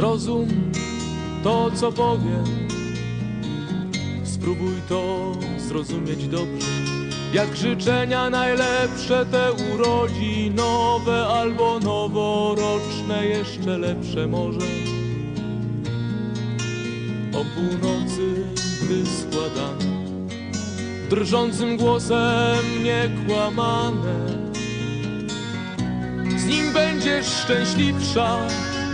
Zrozum to, co powiem. Spróbuj to zrozumieć dobrze. Jak życzenia najlepsze te urodzinowe albo noworoczne, jeszcze lepsze może. O północy, gdy składane, drżącym głosem niekłamane. Z nim będziesz szczęśliwsza,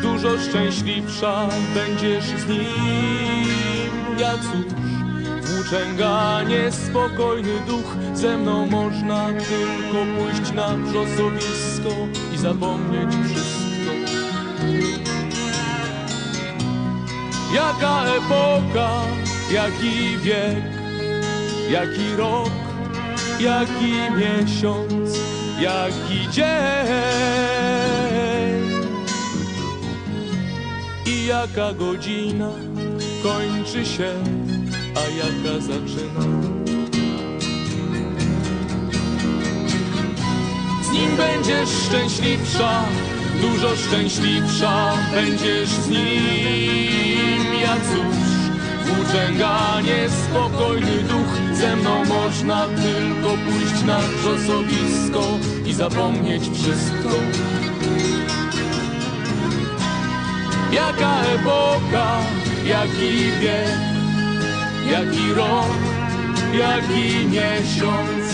dużo szczęśliwsza będziesz z nim. Ja cóż, włóczęga niespokojny duch, ze mną można tylko pójść na wrzosowisko i zapomnieć wszystko. Jaka epoka, jaki wiek, jaki rok, jaki miesiąc, jaki dzień jaka godzina kończy się, a jaka zaczyna. Z nim będziesz szczęśliwsza, dużo szczęśliwsza będziesz z nim. Ja cóż, włóczęga niespokojny duch, ze mną można tylko pójść na wrzosowisko i zapomnieć wszystko. Jaka epoka, jaki wiek, jaki rok, jaki miesiąc,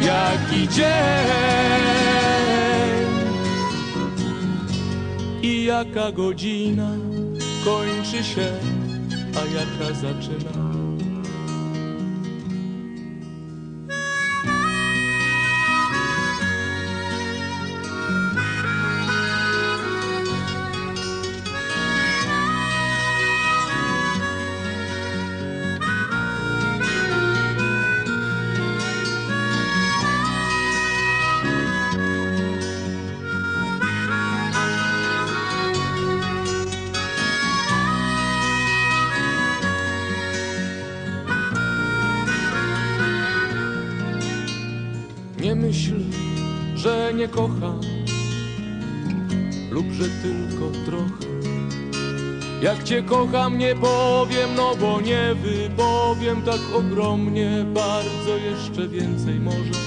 jaki dzień i jaka godzina kończy się, a jaka zaczyna. Myśl, że nie kocham lub że tylko trochę. Jak cię kocham, nie powiem, no bo nie wypowiem tak ogromnie, bardzo jeszcze więcej może.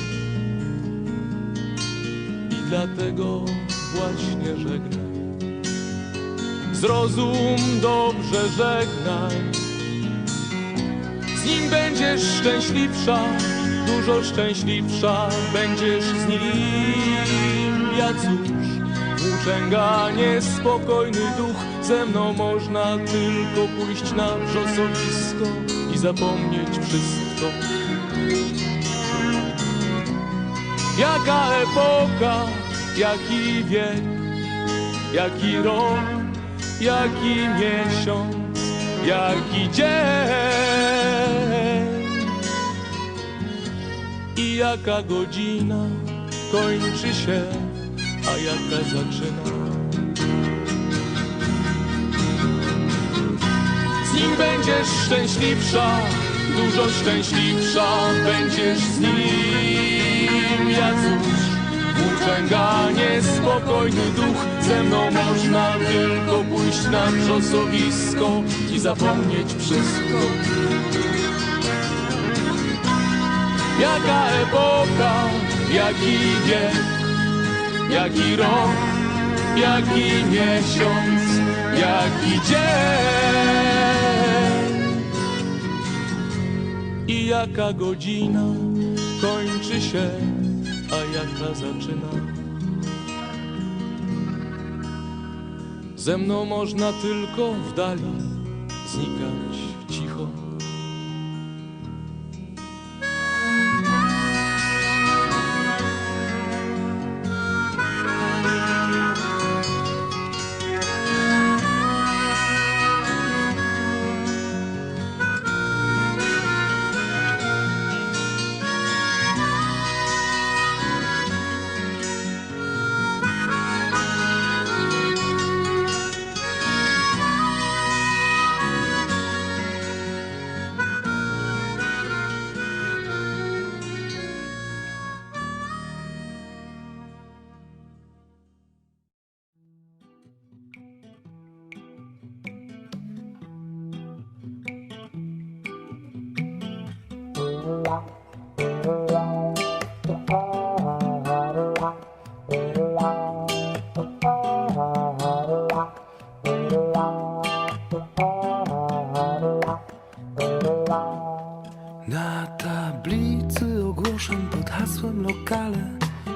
I dlatego właśnie żegnaj. Zrozum dobrze, żegnaj. Z nim będziesz szczęśliwsza, dużo szczęśliwsza będziesz z nim. Ja cóż, włóczęga niespokojny duch, ze mną można tylko pójść na wrzosowisko i zapomnieć wszystko. Jaka epoka, jaki wiek, jaki rok, jaki miesiąc, jaki dzień i jaka godzina kończy się, a jaka zaczyna. Z nim będziesz szczęśliwsza, dużo szczęśliwsza będziesz z nim. Ja cóż, włóczęga niespokojny duch, ze mną można tylko pójść na wrzosowisko i zapomnieć wszystko. Jaka epoka, jaki wiek, jaki rok, jaki miesiąc, jaki dzień i jaka godzina kończy się, a jaka zaczyna. Ze mną można tylko w dali znikać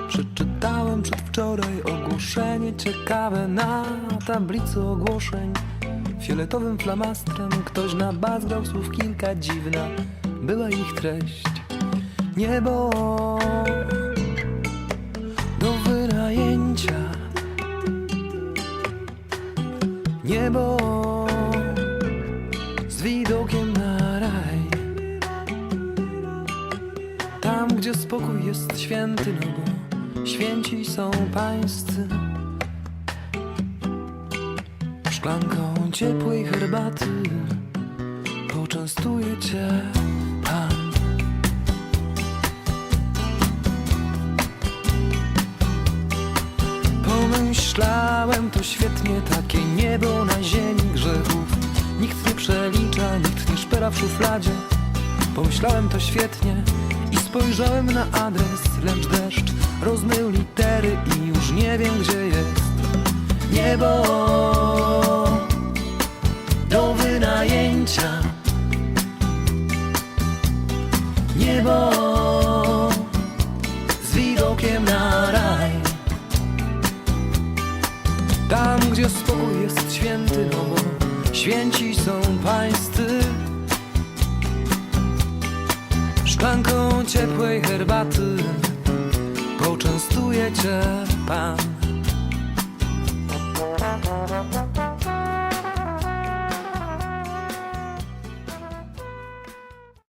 Przeczytałem przedwczoraj ogłoszenie ciekawe Na tablicy ogłoszeń. Fioletowym flamastrem Ktoś nabazgrał słów kilka dziwna Była ich treść. Niebo do wynajęcia. Niebo z widokiem na raj. Tam, gdzie spokój jest święty, no bo święci są pańscy. Szklanką ciepłej herbaty poczęstuje cię Pan. Pomyślałem to świetnie, takie niebo na ziemi grzechów. Nikt nie przelicza, nikt nie szpera w szufladzie. Pomyślałem to świetnie spojrzałem na adres, lecz deszcz rozmył litery i już nie wiem gdzie jest niebo do wynajęcia. Niebo z widokiem na raj. Tam, gdzie spokój jest święty, no bo święci są pańscy. Szklanką ciepłej herbaty poczęstuje cię Pan.